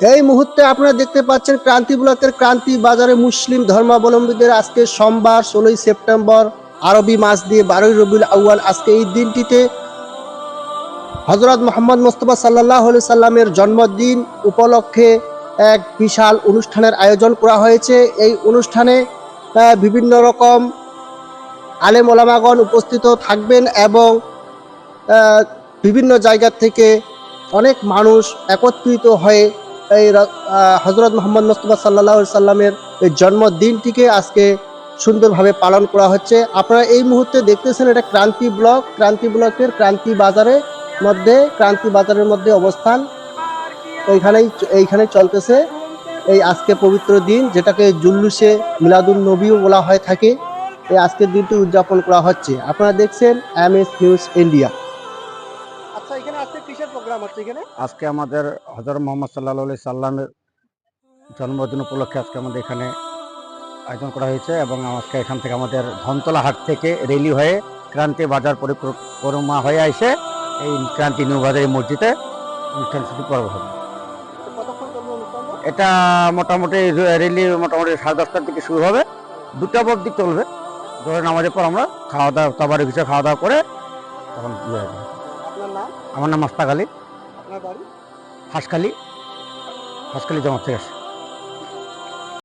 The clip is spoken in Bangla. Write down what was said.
এই মুহূর্তে আপনারা দেখতে পাচ্ছেন ক্রান্তি ব্লকের ক্রান্তি বাজারে মুসলিম ধর্মাবলম্বীদের আজকে সোমবার ষোলোই সেপ্টেম্বর, আরবি মাস দিয়ে বারোই রবিউল আউয়াল আজকে এই দিনটিতে হজরত মোহাম্মদ মোস্তফা সাল্লাহ সাল্লামের জন্মদিন উপলক্ষে এক বিশাল অনুষ্ঠানের আয়োজন করা হয়েছে। এই অনুষ্ঠানে বিভিন্ন রকম আলেম ওলামাগণ উপস্থিত থাকবেন এবং বিভিন্ন জায়গা থেকে অনেক মানুষ একত্রিত হয়ে এই হজরত মোহাম্মদ মোস্তফা সাল্লাহ সাল্লামের এই জন্মদিনটিকে আজকে সুন্দরভাবে পালন করা হচ্ছে। আপনারা এই মুহূর্তে দেখতেছেন এটা ক্রান্তি ব্লক। ক্রান্তি ব্লকের ক্রান্তি বাজারে মধ্যে, ক্রান্তি বাজারের মধ্যে অবস্থান। এইখানেই এইখানে চলতেছে এই আজকে পবিত্র দিন, যেটাকে জুল্লুসে মিলাদুল নবীও বলা হয়ে থাকে। এই আজকের দিনটি উদযাপন করা হচ্ছে। আপনারা দেখছেন এম এস নিউজ ইন্ডিয়া। কিসের প্রোগ্রাম হচ্ছে এখানে? আজকে আমাদের হজরত মোহাম্মদ সাল্লাহ সাল্লামের জন্মদিন উপলক্ষে আজকে আমাদের এখানে আয়োজন করা হয়েছে এবং আজকে এখান থেকে আমাদের ধনতলা হাট থেকে রেলি হয়ে ক্রান্তি বাজার পরিক্রমা হয়ে আসে। এই ক্রান্তি নিউ বাজার এই মসজিদে অনুষ্ঠান শুরু পর্ব হবে এটা মোটামুটি রেলি মোটামুটি সাড়ে দশটার দিকে শুরু হবে। দুটা অবধি চলবে। ধরে নামাজের পর আমরা খাওয়া দাওয়া তাবারে কিছু খাওয়া দাওয়া করে তখন ইয়ে আমার নাম মাস্তাক আলী। হাসখালি হাসখালি হাঁসখালি। হাঁসখালি জমা থেকে আসে